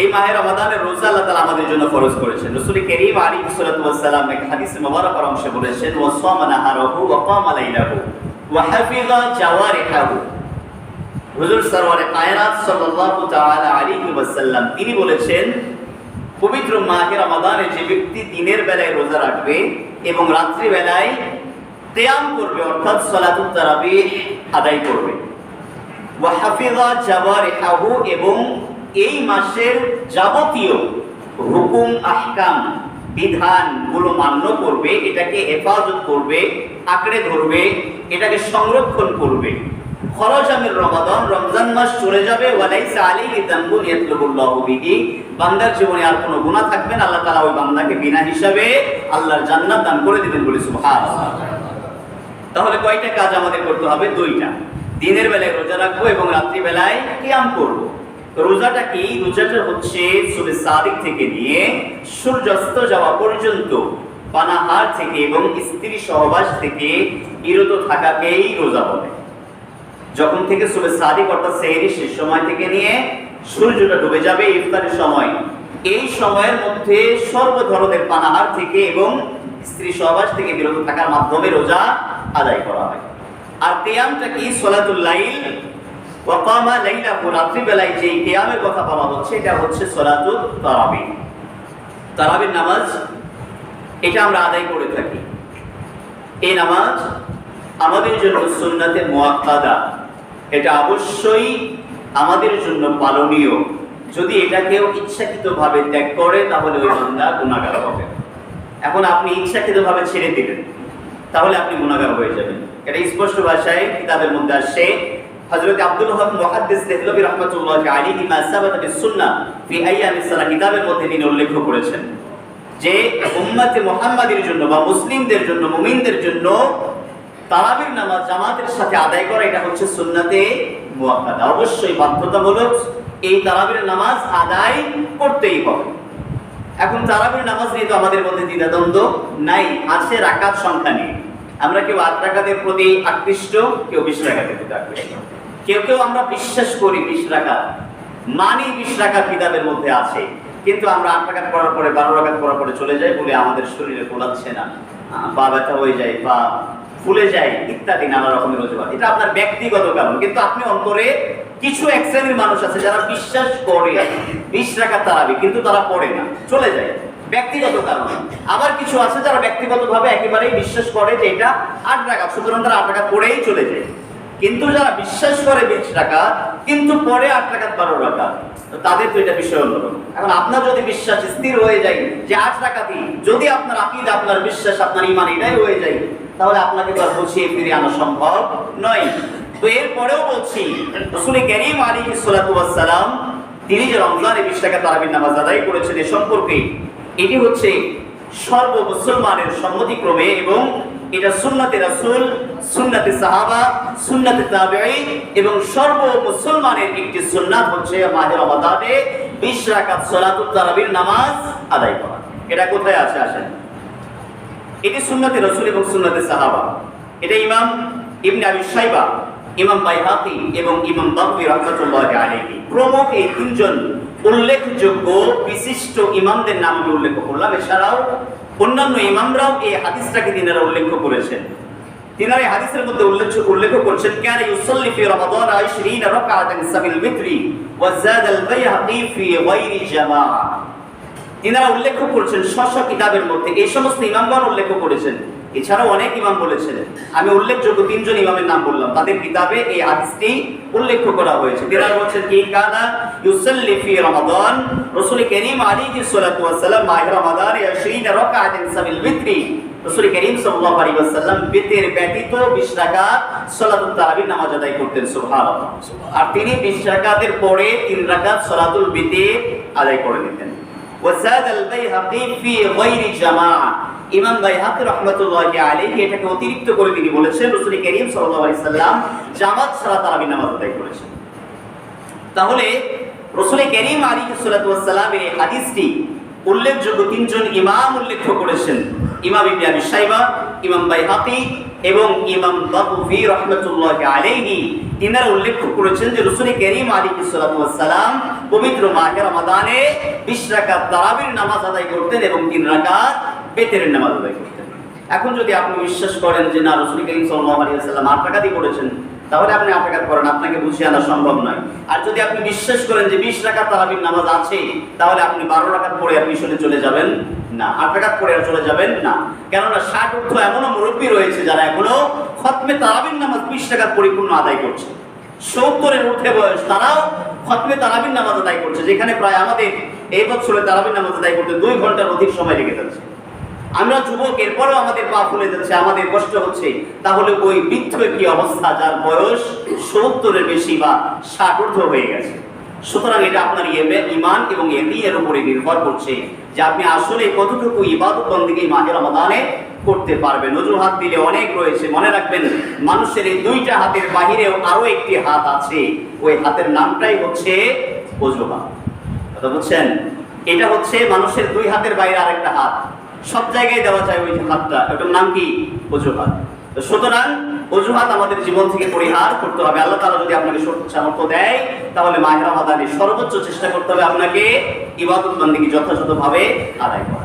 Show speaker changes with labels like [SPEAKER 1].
[SPEAKER 1] এই মাহের রমাদানের রোজা আল্লাহ তাআলা আমাদের জন্য ফরজ করেছেন। রাসূল করিম ওয়াস সালাম এক হাদিসে মুবারক অংশে বলেছেন, ওয়া সামা নাহারাহু ওয়া কামা লাইলাহু ওয়া হাফিযা জাওয়ারিহাহু হুজুর সরওয়ারে কায়নাত সাল্লাল্লাহু তাআলা আলাইহি ওয়াসাল্লাম, তিনি বলেছেন, পবিত্র মাহে রমাদানে যে ব্যক্তি দিনের বেলায় রোজা রাখবে এবং রাত্রি বেলায় তেয়াম করবে, অর্থাৎ সালাতুত তারাবিহ আদায় করবে। ওয়া হাফিযা জাওয়ারিহাহু এবং এই মাসের যাবতীয় হুকুম, আহকাম, বিধানগুলো মান্য করবে, এটাকে হেফাজত করবে, আঁকড়ে ধরবে, এটাকে সংরক্ষণ করবে। রমাদান, রমজান মাস চলে যাবে জীবনে আর কোনো আল্লাহ বিনা হিসাবে আল্লাহর জান্নাত দান করে দিবেন তাহলে কয়টা কাজ আমাদের করতে হবে? দুইটা। দিনের বেলায় রোজা রাখব এবং রাত্রি বেলায় কিয়াম করব। রোজাটা কি? রোজাটা হচ্ছে সুবে সাদিক থেকে নিয়ে সূর্যাস্ত যাওয়া পর্যন্ত, পানাহার থেকে এবং স্ত্রী সহবাস থেকে বিরত থাকাকেই রোজা বলে। যখন থেকে সুবে সাদিক অর্থাৎ সেহরি শেষ সময় থেকে নিয়ে সূর্যটা ডুবে যাবে ইফতারের সময়, এই সময়ের মধ্যে সর্ব ধরনের পানাহার থেকে এবং স্ত্রী সহবাস থেকে বিরত থাকার মাধ্যমে রোজা আদায় করা হয়। আর কেয়ামটা কি? সোলাতুল লাইল ওয়াকামা লাইলাহু রাত্রিবেলায় যে কেয়ামের কথা বলা হচ্ছে, এটা হচ্ছে সোলাতুল তারাবি। তারাবির নামাজ, এটা আমরা আদায় করে থাকি। এই নামাজ আমাদের জন্য সুন্নাতে মুআক্কাদা এটা অবশ্যই আমাদের জন্য পালনীয়। যদি এটা কেউ ইচ্ছাকৃতভাবে ত্যাগ করে, তাহলে ওই বান্দা গুণাগার হবে। এখন আপনি ইচ্ছাকৃতভাবে ছেড়ে দিলেন, তাহলে আপনি গুণাগার হয়ে যাবেন। এটা স্পষ্ট ভাষায় কিতাবের মধ্যে আসছে হযরত আব্দুল ওয়াহাব মুহাদ্দিস দেহলভী রাহমাতুল্লাহ আলাইহি মা সাবাতা বিসুন্নাহ ফি আইয়ামিস সালাহ কিতাবের মধ্যে তিনি উল্লেখ করেছেন যে উম্মতে মুহাম্মাদের জন্য বা মুসলিমদের জন্য, মুমিনদের জন্য তারাবির নামাজ জামাতের সাথে আদায় করা এটা হচ্ছে সুন্নাতে মুআক্কাদা অবশ্যই বাধ্যতামূলক এই তারাবির নামাজ আদায় করতেই হবে। এখন তারাবির নামাজ নিয়ে তো আমাদের মধ্যে দ্বিধাদ্বন্দ্ব নাই, আছে রাকাত সংখ্যা নিয়ে। আমরা কেউ আট রাকাতের প্রতি আকৃষ্ট, কেউ বিশ রাকাতের প্রতি আকৃষ্ট। কেউ কেউ আমরা বিশ্বাস করি বিশ রাকাত মানি বিশ রাকাত কিতাবের মধ্যে আছে। কিন্তু আমরা আট রাকাত করার পরে, বারো রাকাত পড়ার পরে চলে যাই বলে আমাদের শরীরে কোলাচ্ছে না। পা ব্যথা হয়ে যায়, পা ফুলে যায়, ইত্যাদি নানা রকমের অজুহাত এটা আপনার ব্যক্তিগত কারণ। কিন্তু আপনি অন্তরে কিছু এক শ্রেণির মানুষ আছে যারা বিশ্বাস করে। বিশ রাখা তারাবি, কিন্তু তারা পড়ে না। চলে যায়। ব্যক্তিগত কারণ। আবার কিছু আছে যারা ব্যক্তিগতভাবে একেবারেই বিশ্বাস করে যে এটা আট টাকা সুতরাং তারা আট টাকা পড়েই চলে যায়। কিন্তু যারা বিশ্বাস করে বিশ টাকা, কিন্তু পরে আট টাকা বারো টাকা তাদের তো এটা বিষয় অন্যরকম। এখন আপনার যদি বিশ্বাস স্থির হয়ে যায় যে আট টাকাতেই যদি আপনার আকিদ, আপনার বিশ্বাস, আপনার ইমান এটাই হয়ে যায়, তাহলে আপনাকে তো আর বুঝিয়ে ফিরে আনা সম্ভব নয়। তো এরপরেও বলছি, রসুল করিম আলী সালাম তিনি যে রমজানে বিশ টাকা তারাবির নামাজ আদায় করেছেন এ সম্পর্কে, এটি হচ্ছে সর্ব মুসলমানের সম্মতিক্রমে এবং এটা সুন্নাতে রাসূল, সুন্নাতে সাহাবা, সুন্নাতে তাবেঈ এবং সর্ব মুসলমানের একটি সুন্নাত হচ্ছে মাহে রমাদানে 20 রাকাত সালাতুত তারাবির নামাজ আদায় করা। এটা কোথায় আছে? আসেন। এটি সুন্নাতে রাসূল এবং সুন্নাতে সাহাবা। এটা ইমাম ইবনে আবি শাইবা, ইমাম বাইহাকি এবং ইমাম বাকরি রাহমাতুল্লাহি আলাইহি। প্রমুখ এই তিনজন উল্লেখযোগ্য বিশিষ্ট ইমামদের নাম আমি উল্লেখ করলাম। এছাড়াও অন্যান্য ইমামরাও এই হাদিসটাকে তিনারা উল্লেখ করেছেন। তিনারা হাদিসের মধ্যে উল্লেখ উল্লেখ করছেন, কেন ইউসাল্লি ফি রমাদান 20 রাকাতান সাবিল বিত্রি ওয়া জাদ আল বাইহাকি ফি গায়রি জামাআ তিনারা উল্লেখ করছেন স্ব কিতাবের মধ্যে এই সমস্ত ইমামগণ উল্লেখ করেছেন। এছাড়াও অনেক ইমাম বলেছেন আমি উল্লেখযোগ্য তিনজন ইমামের নাম বললাম। তাদের কিতাবে এই হাদিসটি উল্লেখ করা হয়েছে। তিনারা বলছেন কি, কানা ইউসাল্লি ফি রমাদান, রাসূল করিম আলাইহি সাল্লাতু ওয়াস সালাম মাহে রমাদান 20 রাকাতান সাবিল বিত্রি। রাসূল করিম সাল্লাল্লাহু আলাইহি ওয়াসাল্লাম বিতের ব্যতীত 20 রাকাত সালাতুল তারাবির নামাজ আদায় করতেন, সুবহানাল্লাহ। আর তিনি 20 রাকাতের পরে 3 রাকাত সালাতুল বিতের আদায় করে দিতেন ওয়াজাদ আল বাইহাকি ফি গায়রি জামা ইমাম বাইহাকি রাহমাতুল্লাহি আলাইহি এটাকে অতিরিক্ত করে তিনি বলেছেন, রাসূল করিম সাল্লাল্লাহু আলাইহি সাল্লাম জামাত ছাড়া তারাবি নামাজ আদায় করেছেন। তাহলে রাসূল করিম আলাইহিস সালাতু ওয়াস সালামের এই হাদিসটি উল্লেখযোগ্য তিনজন ইমাম উল্লেখ করেছেন। ইমাম ইবনে আবি শাইবা, ইমাম বাইহাকি এবং ইমাম বাকুফি রহমতুল্লাহ আলাইহি, তিনারা উল্লেখ করেছেন যে রসুল করিম আলী সালাম পবিত্র মাহে রমাদানে বিশ রাকাত তারাবির নামাজ আদায় করতেন এবং তিন রাকাত বেতের নামাজ আদায় করতেন। এখন যদি আপনি বিশ্বাস করেন যে না, রসুল করিম সাল্লাহ আলী সাল্লাম আট টাকাতেই করেছেন তাহলে আপনি আট টাকাত করেন আপনাকে বুঝিয়ে আনা সম্ভব নয়। আর যদি আপনি বিশ্বাস করেন যে বিশ রাকাত তারাবির নামাজ আছে, তাহলে আপনি বারো রাকাত পরে আপনি শুনে চলে যাবেন? না। আট পরে আর চলে যাবেন? না। কেননা ষাট ঊর্ধ্ব এমনও মুরব্বী রয়েছে যারা এখনও খতমে তারাবির নামাজ বিশ টাকাত পরিপূর্ণ আদায় করছে। সত্তরের ঊর্ধ্বে বয়স তারাও খতমে তারাবির নামাজ আদায় করছে, যেখানে প্রায় আমাদের এই বছরে তারাবির নামাজ আদায় করতে দুই ঘণ্টার অধিক সময় লেগে যাচ্ছে। আমরা যুবক, এরপরেও আমাদের পা ফুলে যাচ্ছে, আমাদের কষ্ট হচ্ছে। তাহলে ওই বৃদ্ধ কি অবস্থা যার বয়স সত্তরের বেশি বা ষাট ঊর্ধ্ব হয়ে গেছে? সুতরাং এটা আপনার ইয়েবে ইমান এবং এর উপরে নির্ভর করছে যে আপনি আসলে কতটুকু ইবাদত বন্দিকে মাহের রমাদানে করতে পারবেন। অজুহাত দিলে অনেক রয়েছে। মনে রাখবেন, মানুষের এই দুইটা হাতের বাহিরেও আরও একটি হাত আছে। ওই হাতের নামটাই হচ্ছে অজুহাত। বুঝছেন? এটা হচ্ছে মানুষের দুই হাতের বাইরে আরেকটা হাত। সব জায়গায় দেওয়া যায় ওই হাতটা ওটার নাম কি? অজুহাত। সুতরাং অজুহাত আমাদের জীবন থেকে পরিহার করতে হবে। আল্লাহ তারা যদি আপনাকে সামর্থ্য দেয়, তাহলে মাহের মাদানি সর্বোচ্চ চেষ্টা করতে হবে আপনাকে ইবাদত বন্দিকে যথাযথভাবে আদায় করা।